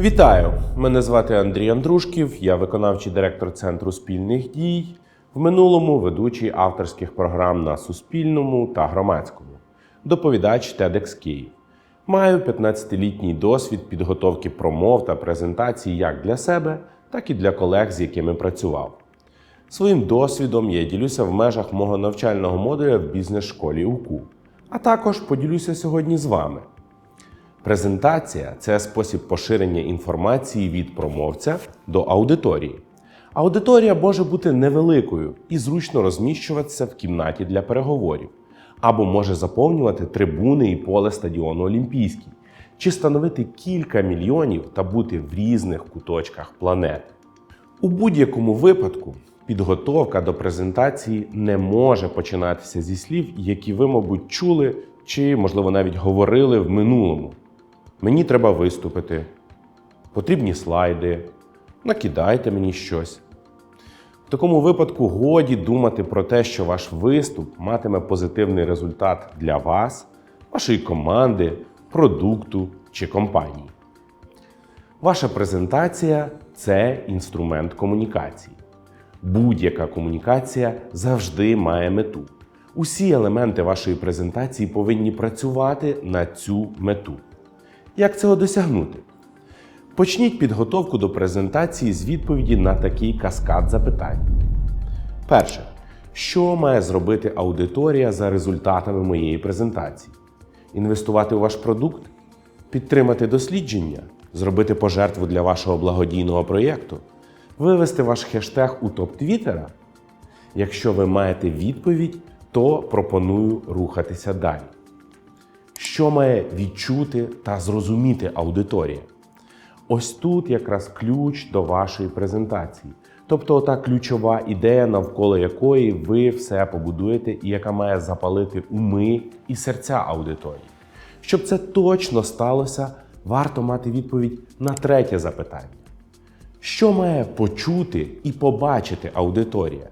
Вітаю! Мене звати Андрій Андрушків, я виконавчий директор Центру спільних дій. В минулому ведучий авторських програм на Суспільному та громадському. Доповідач TEDx Київ. Маю 15-літній досвід підготовки промов та презентацій як для себе, так і для колег, з якими працював. Своїм досвідом я ділюся в межах мого навчального модуля в бізнес-школі УКУ, а також поділюся сьогодні з вами. Презентація це спосіб поширення інформації від промовця до аудиторії. Аудиторія може бути невеликою і зручно розміщуватися в кімнаті для переговорів, або може заповнювати трибуни і поле стадіону Олімпійський, чи становити кілька мільйонів та бути в різних куточках планети. У будь-якому випадку підготовка до презентації не може починатися зі слів, які ви, мабуть, чули чи, можливо, навіть говорили в минулому. Мені треба виступити, потрібні слайди, накидайте мені щось. В такому випадку годі думати про те, що ваш виступ матиме позитивний результат для вас, вашої команди, продукту чи компанії. Ваша презентація це інструмент комунікації. Будь-яка комунікація завжди має мету. Усі елементи вашої презентації повинні працювати на цю мету. Як цього досягнути? Почніть підготовку до презентації з відповіді на такий каскад запитань. Перше. Що має зробити аудиторія за результатами моєї презентації? Інвестувати у ваш продукт? Підтримати дослідження? Зробити пожертву для вашого благодійного проєкту? Вивести ваш хештег у топ Твіттера? Якщо ви маєте відповідь, то пропоную рухатися далі. Що має відчути та зрозуміти аудиторія? Ось тут якраз ключ до вашої презентації. Тобто та ключова ідея, навколо якої ви все побудуєте і яка має запалити уми і серця аудиторії. Щоб це точно сталося, варто мати відповідь на третє запитання. Що має почути і побачити аудиторія?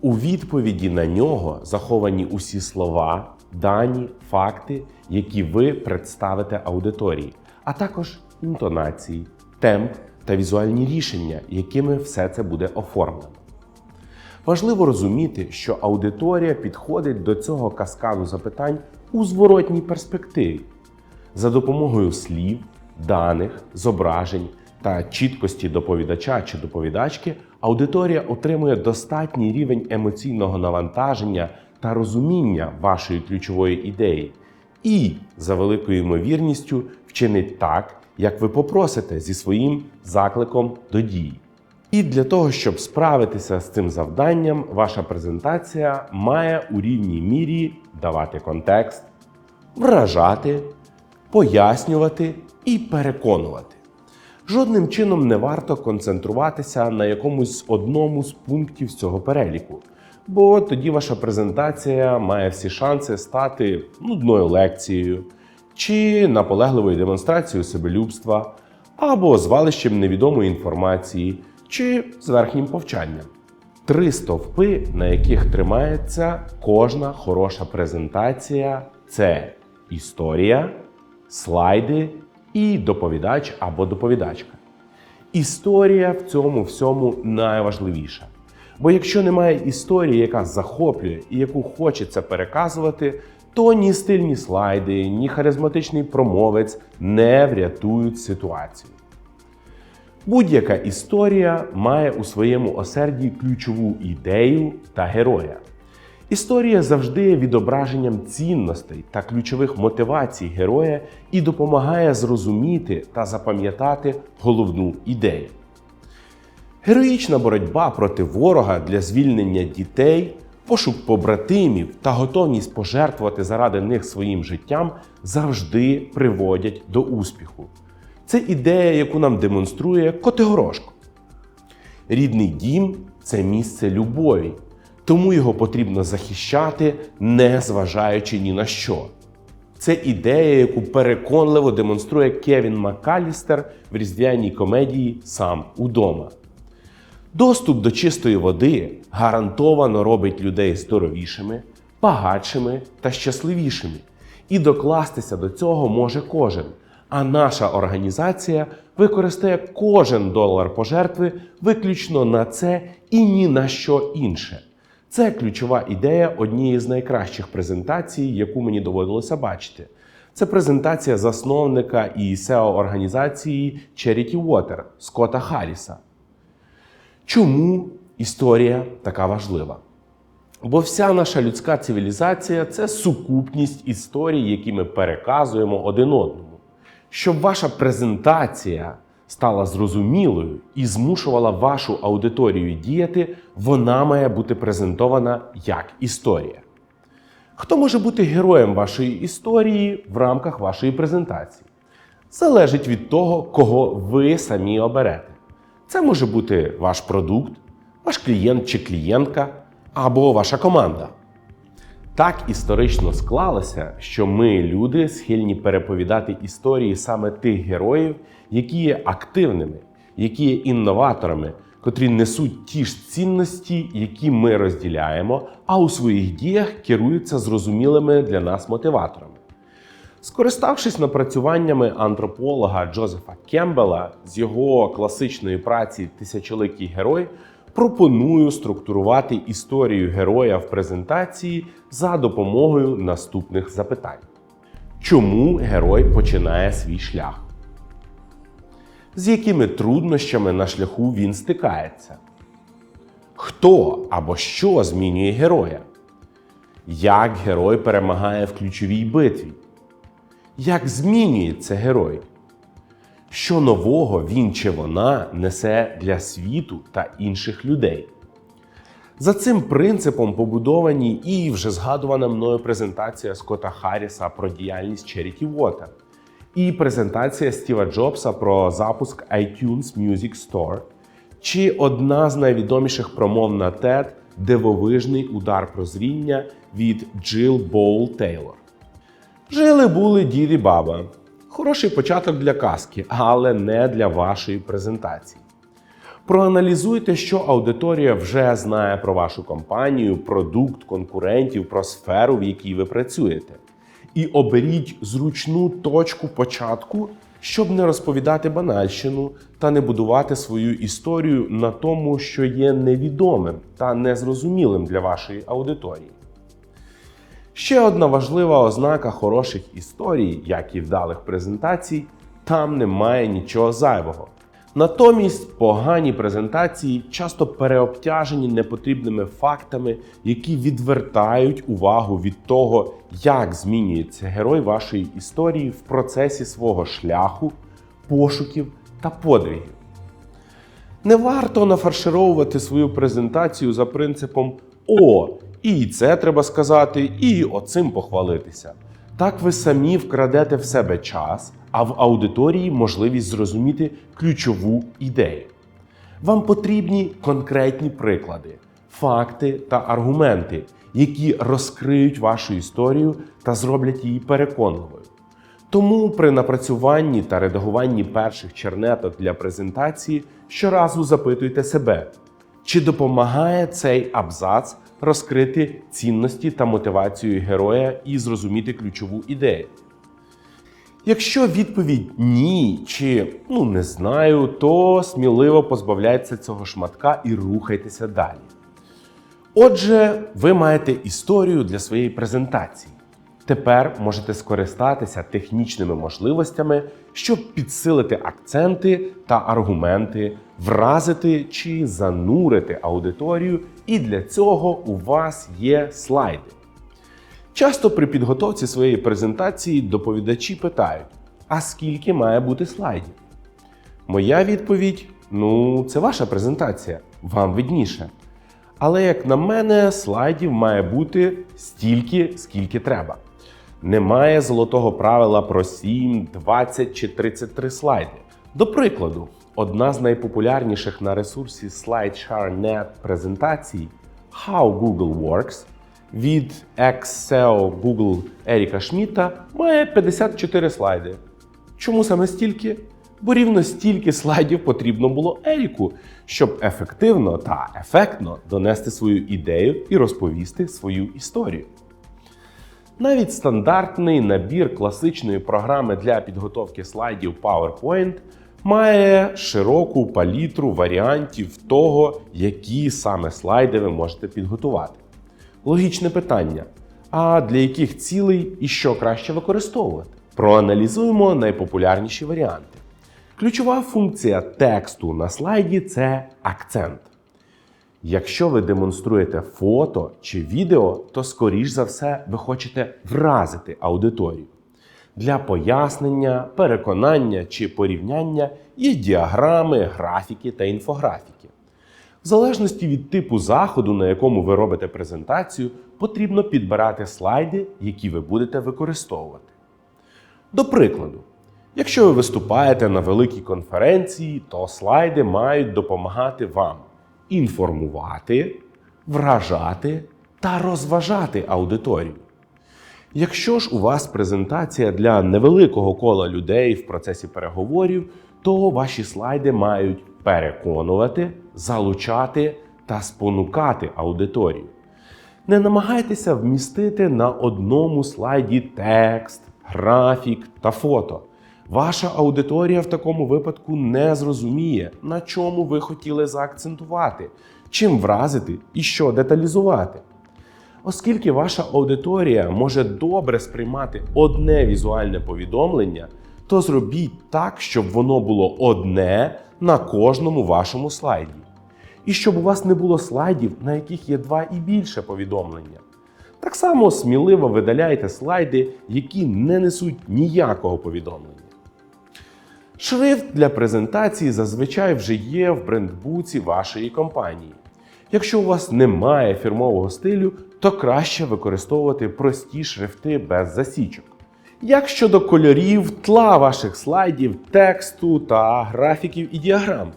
У відповіді на нього заховані усі слова, дані, факти, які ви представите аудиторії, а також інтонації, темп та візуальні рішення, якими все це буде оформлено. Важливо розуміти, що аудиторія підходить до цього каскаду запитань у зворотній перспективі за допомогою слів, даних, зображень та чіткості доповідача чи доповідачки, аудиторія отримує достатній рівень емоційного навантаження та розуміння вашої ключової ідеї, і за великою ймовірністю вчинить так, як ви попросите зі своїм закликом до дії. І для того, щоб справитися з цим завданням, ваша презентація має у рівній мірі давати контекст, вражати, пояснювати і переконувати. Жодним чином не варто концентруватися на якомусь одному з пунктів цього переліку, бо тоді ваша презентація має всі шанси стати нудною лекцією чи наполегливою демонстрацією себелюбства, або звалищем невідомої інформації, чи зверхнім повчанням. Три стовпи, на яких тримається кожна хороша презентація, це історія, слайди і доповідач або доповідачка. Історія в цьому всьому найважливіша. Бо якщо немає історії, яка захоплює і яку хочеться переказувати, то ні стильні слайди, ні харизматичний промовець не врятують ситуацію. Будь-яка історія має у своєму осерді ключову ідею та героя. Історія завжди є відображенням цінностей та ключових мотивацій героя і допомагає зрозуміти та запам'ятати головну ідею. Героїчна боротьба проти ворога для звільнення дітей, пошук побратимів та готовність пожертвувати заради них своїм життям завжди приводять до успіху. Це ідея, яку нам демонструє Котигорошко. Рідний дім це місце любові, тому його потрібно захищати, не зважаючи ні на що. Це ідея, яку переконливо демонструє Кевін Маккалістер в різдвяній комедії Сам удома. Доступ до чистої води гарантовано робить людей здоровішими, багатшими та щасливішими. І докластися до цього може кожен. А наша організація використає кожен долар пожертви виключно на це і ні на що інше. Це ключова ідея однієї з найкращих презентацій, яку мені доводилося бачити. Це презентація засновника і SEO організації Charity Water Скотта Харріса. Чому історія така важлива? Бо вся наша людська цивілізація це сукупність історій, які ми переказуємо один одному. Щоб ваша презентація стала зрозумілою і змушувала вашу аудиторію діяти, вона має бути презентована як історія. Хто може бути героєм вашої історії в рамках вашої презентації? Залежить від того, кого ви самі оберете. Це може бути ваш продукт, ваш клієнт чи клієнтка або ваша команда. Так історично склалося, що ми, люди, схильні переповідати історії саме тих героїв, які є активними, які є інноваторами, котрі несуть ті ж цінності, які ми розділяємо, а у своїх діях керуються зрозумілими для нас мотиваторами. Скориставшись напрацюваннями антрополога Джозефа Кембела з його класичної праці Тисячоликий герой, пропоную структурувати історію героя в презентації за допомогою наступних запитань: чому герой починає свій шлях? З якими труднощами на шляху він стикається? Хто або що змінює героя? Як герой перемагає в ключовій битві? Як змінюється герой? Що нового він чи вона несе для світу та інших людей? За цим принципом побудовані і вже згадувана мною презентація Скотта Харріса про діяльність Charity Water і презентація Стіва Джобса про запуск iTunes Music Store, чи одна з найвідоміших промов на TED Дивовижний удар прозріння від Джил Боул Тейлор. Жили були дід і баба. Хороший початок для казки, але не для вашої презентації. Проаналізуйте, що аудиторія вже знає про вашу компанію, продукт, конкурентів, про сферу, в якій ви працюєте. І оберіть зручну точку початку, щоб не розповідати банальщину та не будувати свою історію на тому, що є невідомим та незрозумілим для вашої аудиторії. Ще одна важлива ознака хороших історій, як і вдалих презентацій, там немає нічого зайвого. Натомість погані презентації часто переобтяжені непотрібними фактами, які відвертають увагу від того, як змінюється герой вашої історії в процесі свого шляху, пошуків та подвигів. Не варто нафаршировувати свою презентацію за принципом О, і це треба сказати, і оцим похвалитися. Так ви самі вкрадете в себе час, а в аудиторії можливість зрозуміти ключову ідею. Вам потрібні конкретні приклади, факти та аргументи, які розкриють вашу історію та зроблять її переконливою. Тому при напрацюванні та редагуванні перших чернеток для презентації щоразу запитуйте себе, чи допомагає цей абзац розкрити цінності та мотивацію героя і зрозуміти ключову ідею. Якщо відповідь ні чи ну не знаю, то сміливо позбавляйтеся цього шматка і рухайтеся далі. Отже, ви маєте історію для своєї презентації. Тепер можете скористатися технічними можливостями, щоб підсилити акценти та аргументи, вразити чи занурити аудиторію, і для цього у вас є слайди. Часто при підготовці своєї презентації доповідачі питають: а скільки має бути слайдів? Моя відповідь: ну, це ваша презентація, вам видніше. Але, як на мене, слайдів має бути стільки, скільки треба. Немає золотого правила про 7, 20 чи 33 слайди. До прикладу, одна з найпопулярніших на ресурсі SlideShare.net презентацій How Google Works від ex-SEO Google Еріка Шміта має 54 слайди. Чому саме стільки? Бо рівно стільки слайдів потрібно було Еріку, щоб ефективно та ефектно донести свою ідею і розповісти свою історію. Навіть стандартний набір класичної програми для підготовки слайдів PowerPoint має широку палітру варіантів того, які саме слайди ви можете підготувати. Логічне питання: а для яких цілей і що краще використовувати? Проаналізуємо найпопулярніші варіанти. Ключова функція тексту на слайді це акцент. Якщо ви демонструєте фото чи відео, то скоріш за все ви хочете вразити аудиторію. Для пояснення, переконання чи порівняння є діаграми, графіки та інфографіки. В залежності від типу заходу, на якому ви робите презентацію, потрібно підбирати слайди, які ви будете використовувати. До прикладу, якщо ви виступаєте на великій конференції, то слайди мають допомагати вам інформувати, вражати та розважати аудиторію. Якщо ж у вас презентація для невеликого кола людей в процесі переговорів, то ваші слайди мають переконувати, залучати та спонукати аудиторію. Не намагайтеся вмістити на одному слайді текст, графік та фото. Ваша аудиторія в такому випадку не зрозуміє, на чому ви хотіли заакцентувати, чим вразити і що деталізувати. Оскільки ваша аудиторія може добре сприймати одне візуальне повідомлення, то зробіть так, щоб воно було одне на кожному вашому слайді. І щоб у вас не було слайдів, на яких є два і більше повідомлення. Так само сміливо видаляйте слайди, які не несуть ніякого повідомлення. Шрифт для презентації зазвичай вже є в брендбуці вашої компанії. Якщо у вас немає фірмового стилю, то краще використовувати прості шрифти без засічок. Як щодо кольорів, тла ваших слайдів, тексту та графіків і діаграм.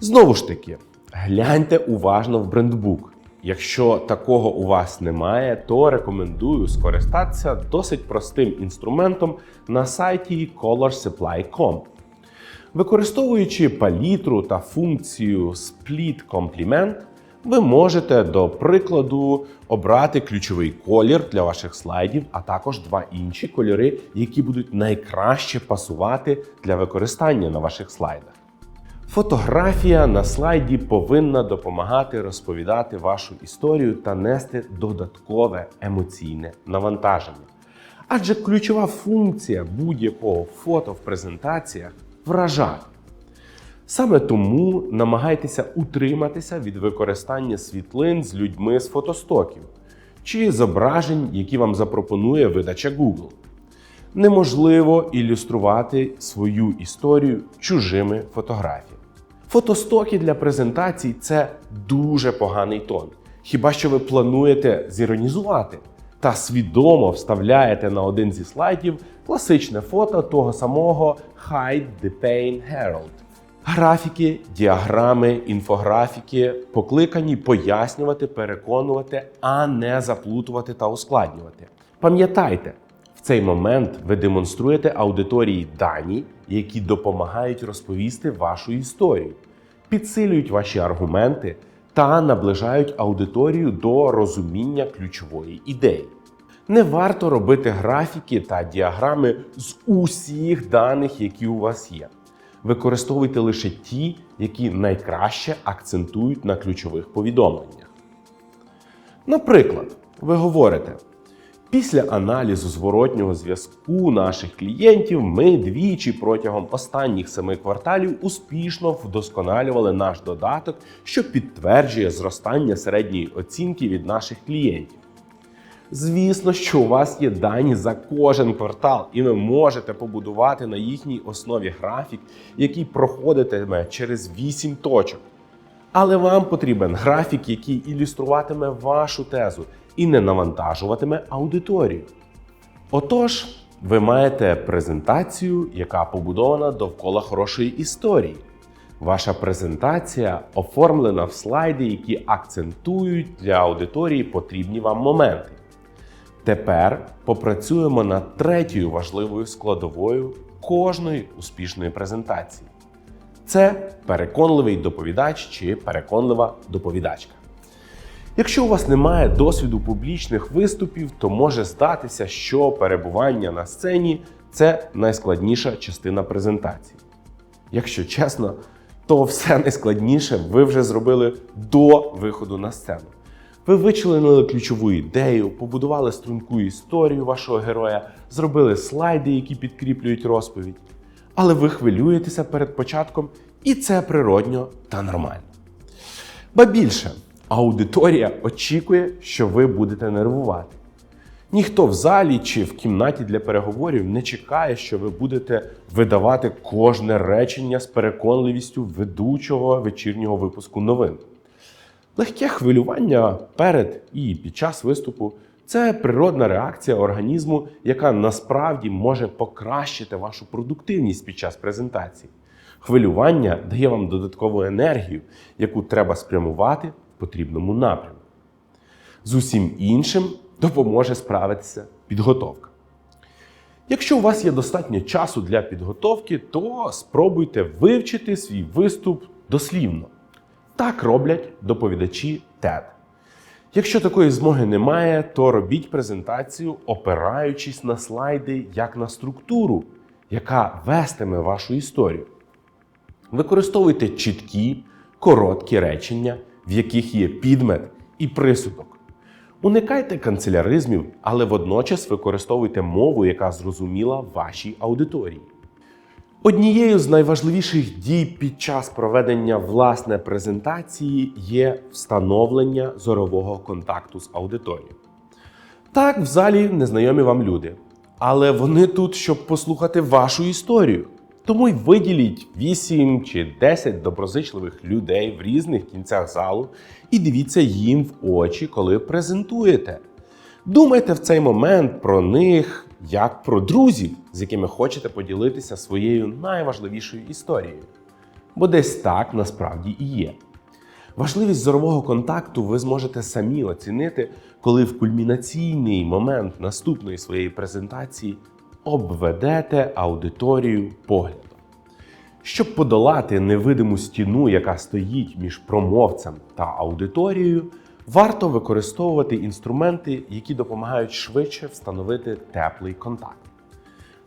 Знову ж таки, гляньте уважно в брендбук. Якщо такого у вас немає, то рекомендую скористатися досить простим інструментом на сайті colorsupply.com. Використовуючи палітру та функцію Split Complement, ви можете, до прикладу, обрати ключовий колір для ваших слайдів, а також два інші кольори, які будуть найкраще пасувати для використання на ваших слайдах. Фотографія на слайді повинна допомагати розповідати вашу історію та нести додаткове емоційне навантаження. Адже ключова функція будь-якого фото в презентаціях вражати. Саме тому намагайтеся утриматися від використання світлин з людьми з фотостоків чи зображень, які вам запропонує видача Google. Неможливо ілюструвати свою історію чужими фотографіями. Фотостоки для презентацій це дуже поганий тон. Хіба що ви плануєте зіронізувати та свідомо вставляєте на один зі слайдів класичне фото того самого Hide the Pain Herald. Графіки, діаграми, інфографіки покликані пояснювати, переконувати, а не заплутувати та ускладнювати. Пам'ятайте, в цей момент ви демонструєте аудиторії дані, які допомагають розповісти вашу історію, підсилюють ваші аргументи та наближають аудиторію до розуміння ключової ідеї. Не варто робити графіки та діаграми з усіх даних, які у вас є. Використовуйте лише ті, які найкраще акцентують на ключових повідомленнях. Наприклад, ви говорите: після аналізу зворотнього зв'язку наших клієнтів ми двічі протягом останніх семи кварталів успішно вдосконалювали наш додаток, що підтверджує зростання середньої оцінки від наших клієнтів. Звісно, що у вас є дані за кожен квартал, і ви можете побудувати на їхній основі графік, який проходитиме через 8 точок. Але вам потрібен графік, який ілюструватиме вашу тезу і не навантажуватиме аудиторію. Отож, ви маєте презентацію, яка побудована довкола хорошої історії. Ваша презентація оформлена в слайди, які акцентують для аудиторії потрібні вам моменти. Тепер попрацюємо над третьою важливою складовою кожної успішної презентації. Це переконливий доповідач чи переконлива доповідачка. Якщо у вас немає досвіду публічних виступів, то може здатися, що перебування на сцені це найскладніша частина презентації. Якщо чесно, то все найскладніше ви вже зробили до виходу на сцену. Ви вичленили ключову ідею, побудували струнку історію вашого героя, зробили слайди, які підкріплюють розповідь. Але ви хвилюєтеся перед початком, і це природньо та нормально. Ба більше, аудиторія очікує, що ви будете нервувати. Ніхто в залі чи в кімнаті для переговорів не чекає, що ви будете видавати кожне речення з переконливістю ведучого вечірнього випуску новин. Легке хвилювання перед і під час виступу це природна реакція організму, яка насправді може покращити вашу продуктивність під час презентації. Хвилювання дає вам додаткову енергію, яку треба спрямувати в потрібному напрямку. З усім іншим допоможе справитися підготовка. Якщо у вас є достатньо часу для підготовки, то спробуйте вивчити свій виступ дослівно. Так роблять доповідачі TED. Якщо такої змоги немає, то робіть презентацію, опираючись на слайди як на структуру, яка вестиме вашу історію. Використовуйте чіткі, короткі речення, в яких є підмет і присудок. Уникайте канцеляризмів, але водночас використовуйте мову, яка зрозуміла вашій аудиторії. Однією з найважливіших дій під час проведення власне презентації є встановлення зорового контакту з аудиторією. Так, в залі незнайомі вам люди, але вони тут, щоб послухати вашу історію. Тому й виділіть 8 чи 10 доброзичливих людей в різних кінцях залу і дивіться їм в очі, коли презентуєте. Думайте в цей момент про них як про друзів, з якими хочете поділитися своєю найважливішою історією. Бо десь так насправді і є. Важливість зорового контакту ви зможете самі оцінити, коли в кульмінаційний момент наступної своєї презентації обведете аудиторію поглядом. Щоб подолати невидиму стіну, яка стоїть між промовцем та аудиторією, варто використовувати інструменти, які допомагають швидше встановити теплий контакт.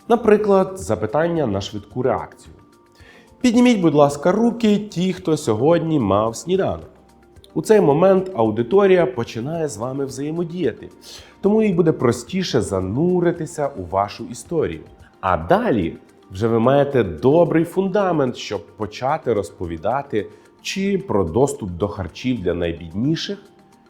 Наприклад, запитання на швидку реакцію. Підніміть, будь ласка, руки ті, хто сьогодні мав сніданок. У цей момент аудиторія починає з вами взаємодіяти, тому їй буде простіше зануритися у вашу історію. А далі вже ви маєте добрий фундамент, щоб почати розповідати чи про доступ до харчів для найбідніших,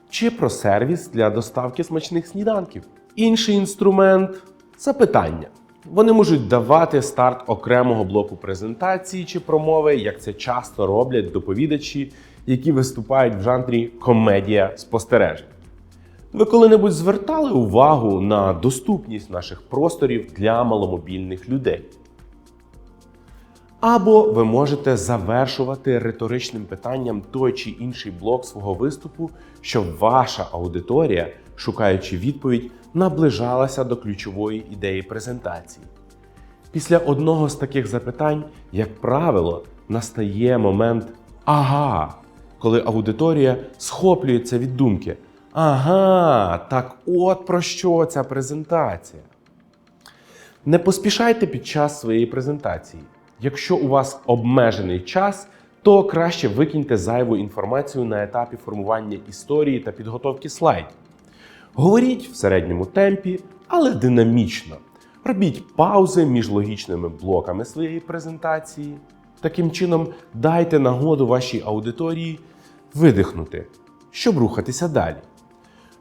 чи про сервіс для доставки смачних сніданків. Інший інструмент запитання. Вони можуть давати старт окремого блоку презентації чи промови, як це часто роблять доповідачі, які виступають в жанрі комедія спостережень. Ви коли-небудь звертали увагу на доступність наших просторів для маломобільних людей? Або ви можете завершувати риторичним питанням той чи інший блок свого виступу, щоб ваша аудиторія, шукаючи відповідь, наближалася до ключової ідеї презентації. Після одного з таких запитань, як правило, настає момент ага, коли аудиторія схоплюється від думки. Ага, так от про що ця презентація. Не поспішайте під час своєї презентації. Якщо у вас обмежений час, то краще викиньте зайву інформацію на етапі формування історії та підготовки слайдів. Говоріть в середньому темпі, але динамічно. Робіть паузи між логічними блоками своєї презентації. Таким чином, дайте нагоду вашій аудиторії видихнути, щоб рухатися далі.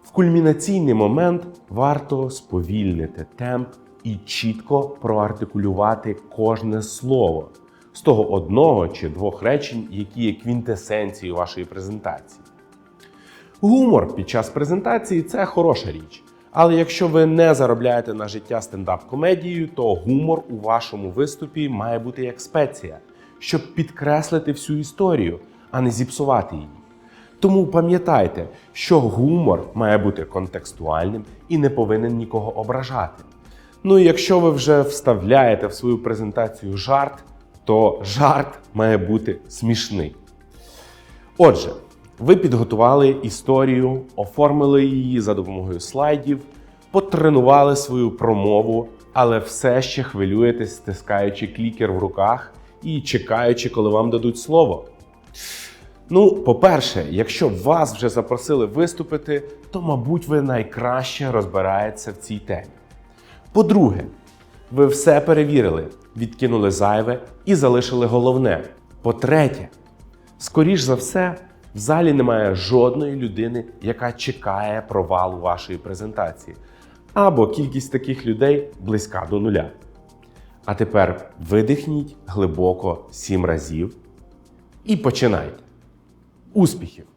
В кульмінаційний момент варто сповільнити темп і чітко проартикулювати кожне слово з того одного чи двох речень, які є квінтесенцією вашої презентації. Гумор під час презентації це хороша річ. Але якщо ви не заробляєте на життя стендап-комедією, то гумор у вашому виступі має бути як спеція, щоб підкреслити всю історію, а не зіпсувати її. Тому пам'ятайте, що гумор має бути контекстуальним і не повинен нікого ображати. Ну і якщо ви вже вставляєте в свою презентацію жарт, то жарт має бути смішний. Отже, Ви підготували історію, оформили її за допомогою слайдів, потренували свою промову, але все ще хвилюєтесь, стискаючи клікер в руках і чекаючи, коли вам дадуть слово. Ну, по-перше, якщо вас вже запросили виступити, то, мабуть, ви найкраще розбираєтеся в цій темі. По-друге, ви все перевірили, відкинули зайве і залишили головне. По-третє, скоріш за все, в залі немає жодної людини, яка чекає провалу вашої презентації. Або кількість таких людей близька до нуля. А тепер видихніть глибоко сім разів і починайте. Успіхів!